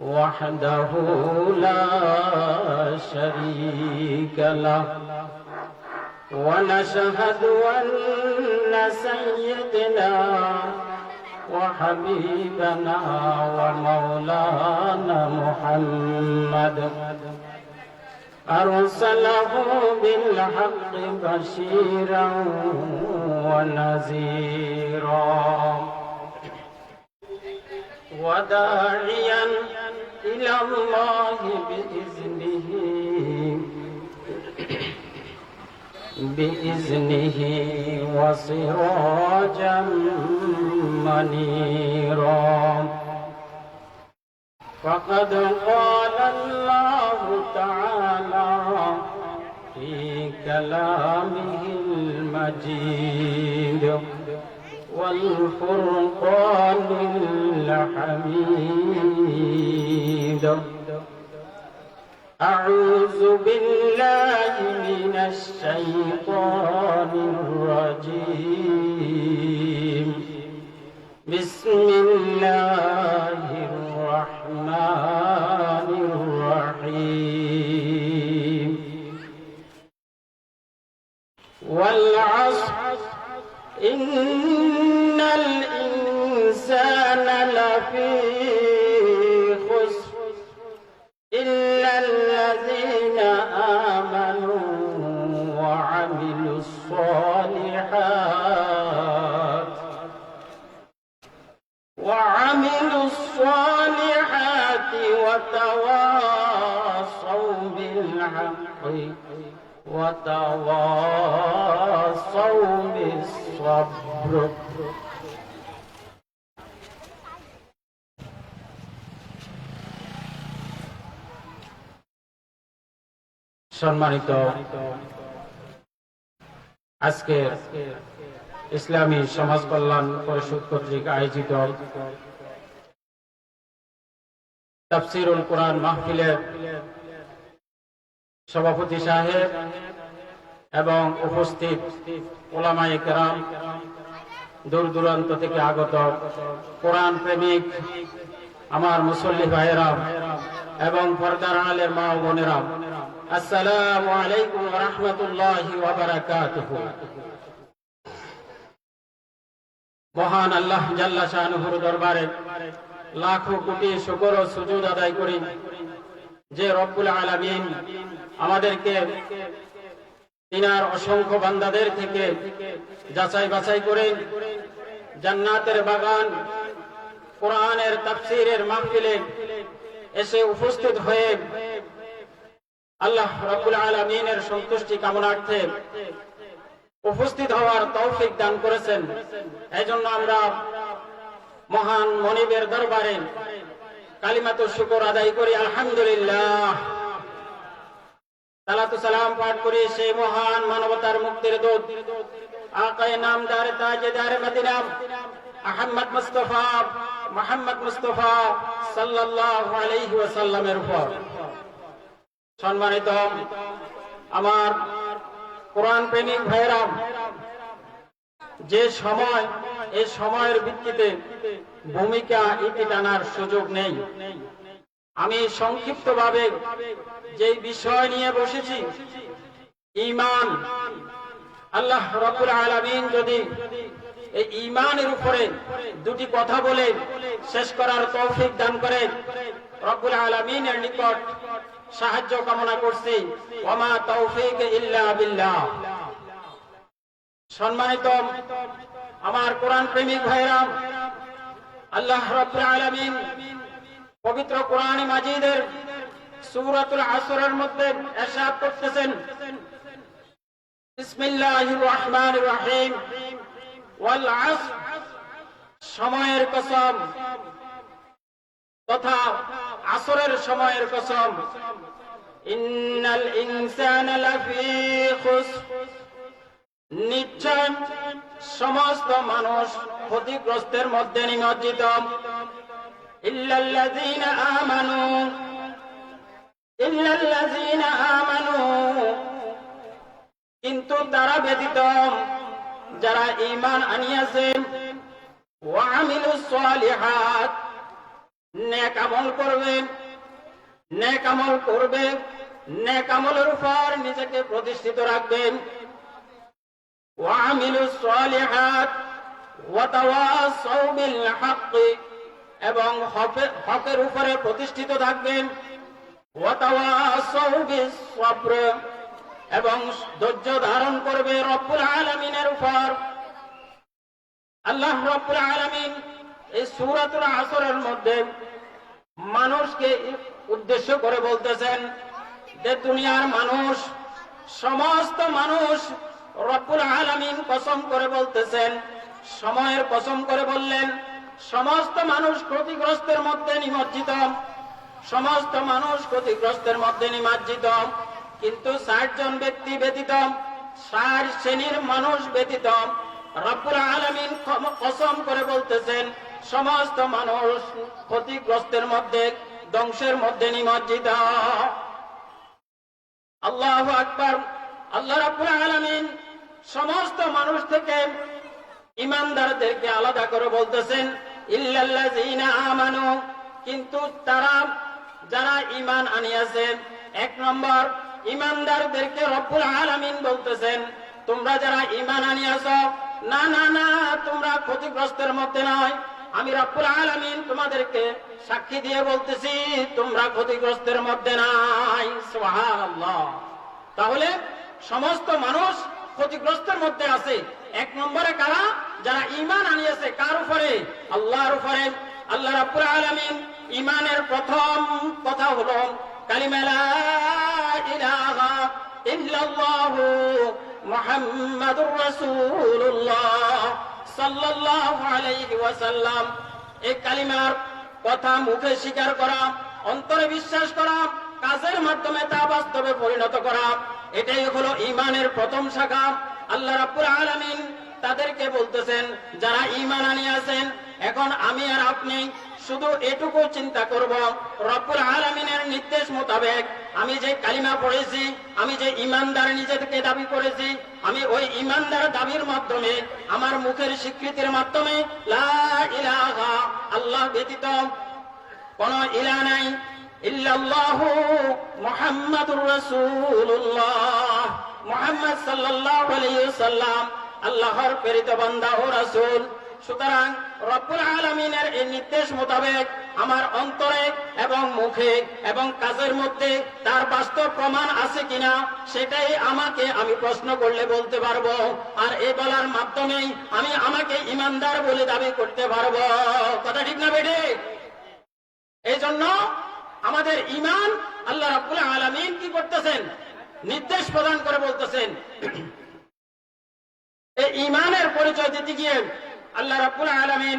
وحده لا شريك له. ونشهد أن سيدنا وحبيبنا ومولانا محمد. أرسله بالحق بشيرا ونذيرا. وداعيا إلى الله بإذنه. بإذنه وسراجا منيرا. فقد قال الله تعالى في كلامه المجيد والفرقان الحميد أعوذ بالله من الشيطان الرجيم الصالحات وعملوا الصالحات وتواصوا بالحق وتواصوا بالصبر সম্মানিত আজকে ইসলামী সমাজ কল্যাণ পরিষদ কর্তৃক আয়োজিত তাফসিরুল কোরআন মাহফিলের সভাপতি সাহেব এবং উপস্থিত ওলামায়ে কেরাম দূর দূরান্ত থেকে আগত কোরআন প্রেমিক আমার মুসল্লি ভাইয়েরা এবং পর্দার আলের মা বোনেরা আসসালামু আলাইকুম রহমতুল্লাহি মহান আল্লাহ জাল্লা দরবারে লাখো কোটি শুকর ও সুজুদ আদায় করি। যে রব্বুল আলামিন আমাদেরকে, তিনার অসংখ্য বান্দাদের থেকে যাচাই বাছাই করে জান্নাতের বাগান, কোরআনের তাফসিরের মাহফিলে এসে উপস্থিত হয়ে আল্লাহ রব্বুল আলমিনের সন্তুষ্টি কামনার্থে উপস্থিত হওয়ার তৌফিক দান করেছেন। এই জন্য আমরা মহান মনিবের দরবারে কালিমাত শুকর আদায় করি, আলহামদুলিল্লাহ। সালাতু সালাম পাঠ করি, সেই মহান মানবতার মুক্তির দূত, আকায় নামদার, তাজেদার Medina Ahmad Mustafa, Muhammad Mustafa সাল্লাল্লাহু আলাইহি ওয়াসাল্লামের উপর। সম্মানিত আমার কোরআন প্রেমিক ভাইরা যে সময় এই সময়ের ভিত্তিতে ভূমিকা ইতি টানার সুযোগ নেই। আমি সংক্ষিপ্তভাবে যে বিষয় নিয়ে বসেছি ইমান আল্লাহ রবুল আলমিন যদি এই ইমানের উপরে দুটি কথা বলে শেষ করার তৌফিক দান করে, রব্বুল আলমিনের নিকট সাহায্য কামনা করছি ওমা তৌফিক ইল্লা বিল্লাহ সম্মানিত আমার কোরআন প্রেমিক ভাইরা আল্লাহ রব্বুল আলামিন পবিত্র কোরআন মাজিদের সূরাতুল আসরের মধ্যে ارشاد করতেছেন বিসমিল্লাহির রহমানির রহিম ওয়াল আসর সময়ের কসম তথা আসরের সময়ের কসম। ইন্নাল ইনসানা নিশ্চয় সমস্ত মানুষ ক্ষতিগ্রস্তের মধ্যে নিমজ্জিত। কিন্তু তারা ব্যতীত যারা ঈমান আনিয়াছে, ওয়া নেকামল করবেন নেকামল করবেন নেকামলের উপর নিজেকে প্রতিষ্ঠিত রাখবেন এবং হকের উপরে প্রতিষ্ঠিত থাকবেন। এবং ধৈর্য ধারণ করবে রব্বুল আলমিনের উপর। আল্লাহ রব্বুল আলমিন এই সূরাতুল আসরের মধ্যে মানুষকে উদ্দেশ্য করে বলতেছেন যে দুনিয়ার মানুষ, সমস্ত মানুষ রব্বুল আলামিন কসম করে বলতেছেন, সময়ের কসম করে বললেন, সমস্ত মানুষ ক্ষতিগ্রস্তের মধ্যে নিমজ্জিত, সমস্ত মানুষ ক্ষতিগ্রস্তের মধ্যে নিমজ্জিত, কিন্তু ষাট জন ব্যক্তি ব্যতীত, ষাট শ্রেণির মানুষ ব্যতীত রব্বুল আলামিন কসম করে বলতেছেন সমস্ত মানুষ ক্ষতিগ্রস্তের মধ্যে, ধ্বংসের মধ্যে নিমজ্জিত। আল্লাহ আকবার, আল্লাহ রাব্বুল আলামিন সমস্ত মানুষ থেকে ইমানদারদেরকে আলাদা করে বলতেছেন, ইল্লাল্লাযীনা কিন্তু তারা, যারা ঈমান আনিয়াছেন, এক নম্বর, ইমানদারদেরকে রব্বুল আলামিন বলতেছেন, তোমরা যারা ঈমান আনিয়াছ, না না না, তোমরা ক্ষতিগ্রস্তের মধ্যে নয় আমি রব্বুল আলামিন তোমাদেরকে সাক্ষী দিয়ে বলতেছি, তোমরা ক্ষতিগ্রস্তের মধ্যে নাই। তাহলে সমস্ত মানুষ ক্ষতিগ্রস্তের মধ্যে আছে। এক নম্বরে কারা? যারা ইমান আনিয়েছে, কার উপরে? আল্লাহর উপরে। আল্লাহ রাব্বুল আলামিন ইমানের প্রথম কথা হলো, কালিমা লা ইলাহা ইল্লাল্লাহু মুহাম্মাদুর রাসূলুল্লাহ। আলাইহি এই কালিমার কথা মুখে স্বীকার করা, অন্তরে বিশ্বাস করা, কাজের মাধ্যমে তা বাস্তবে পরিণত করা, এটাই হলো ইমানের প্রথম শাখা। আল্লাহ রাব্বুল আলামিন তাদেরকে বলতেছেন, যারা ইমান আনিয়াছেন এখন আমি আর আপনি শুধু এটুকু চিন্তা করব। রব্বুল আলামিনের নির্দেশ মোতাবেক আমি যে কালিমা পড়েছি, আমি যে ইমানদার নিজেকে দাবি করেছি, আমি ওই ইমানদার দাবির মাধ্যমে, আমার মুখের স্বীকৃতির মাধ্যমে আল্লাহ ব্যতীত কোন ইলা নাই। ইল্লাল্লাহু মুহাম্মাদুর রাসূলুল্লাহ। মুহাম্মদ সাল্লাল্লাহু আলাইহি ওয়াসাল্লাম, আল্লাহর প্রেরিত বান্দা ও রাসূল। সুতরাং রব্বুল আলামিনের এই নির্দেশ মোতাবেক আমার অন্তরে এবং মুখে এবং কাজের মধ্যে তার বাস্তব প্রমাণ আছে কিনা, সেটাই আমাকে আমি প্রশ্ন করলে বলতে পারব। আর এই বলার মাধ্যমেই আমি আমাকে ইমানদার বলে দাবি করতে পারব। কথা ঠিক না বেটে এই জন্য আমাদের ইমান আল্লাহ রাব্বুল আলামিন কি করতেছেন? নির্দেশ প্রদান করে বলতেছেন। এই ইমানের পরিচয় দিতে গিয়ে আল্লাহ রাব্বুল আলামিন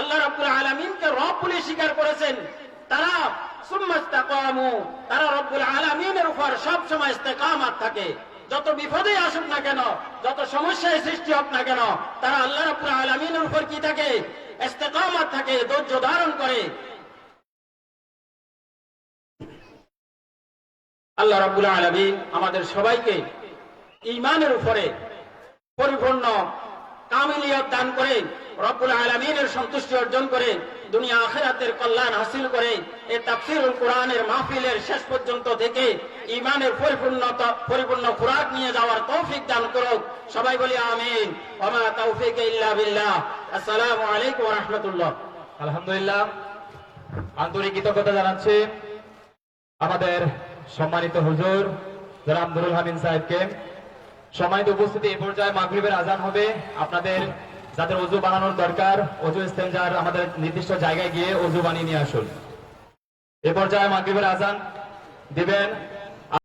আল্লাহ রাব্বুল আলামিনকে রব বলে স্বীকার করেছেন। তারা তারা রব্বুল আলামিনের উপর সব সময় ইস্তেকামাত থাকে। যত বিপদে আসুক না কেন, যত সমস্যায় সৃষ্টি হোক না কেন, তারা আল্লাহ রাব্বুল আলামিনের উপর কি থাকে? ইস্তেকামাত থাকে, ধৈর্য ধারণ করে। আল্লাহ রাব্বুল আলামিন আমাদের সবাইকে ইমানের উপরে পরিপূর্ণ কামিলিয়ত দান করে রব্বুল আলমিনের সন্তুষ্টি অর্জন করে, দুনিয়া আখেরাতের কল্যাণ হাসিল করে এই তাফসিরুল কোরআনের মাহফিলের শেষ পর্যন্ত থেকে ইমানের পরিপূর্ণতা, পরিপূর্ণ খুরাক নিয়ে যাওয়ার তৌফিক দান করুক। সবাই বলি আমিন। ওমা তৌফিক ইল্লা বিল্লাহ। আসসালামু আলাইকুম রাহমাতুল্লাহ। আলহামদুলিল্লাহ। আন্তরিক কৃতজ্ঞতা জানাচ্ছি আমাদের সম্মানিত হুজুর যারা আব্দুল হামিদ সাহেবকে। সম্মানিত উপস্থিতি এই পর্যায়ে মাগরিবের আজান হবে। আপনাদের যাদের অজু বানানোর দরকার, অজু ইস্তেঞ্জার আমাদের নির্দিষ্ট জায়গায় গিয়ে অজু বানিয়ে নিয়ে আসুন। এ পর্যায়ে মাগরিবের আজান দিবেন।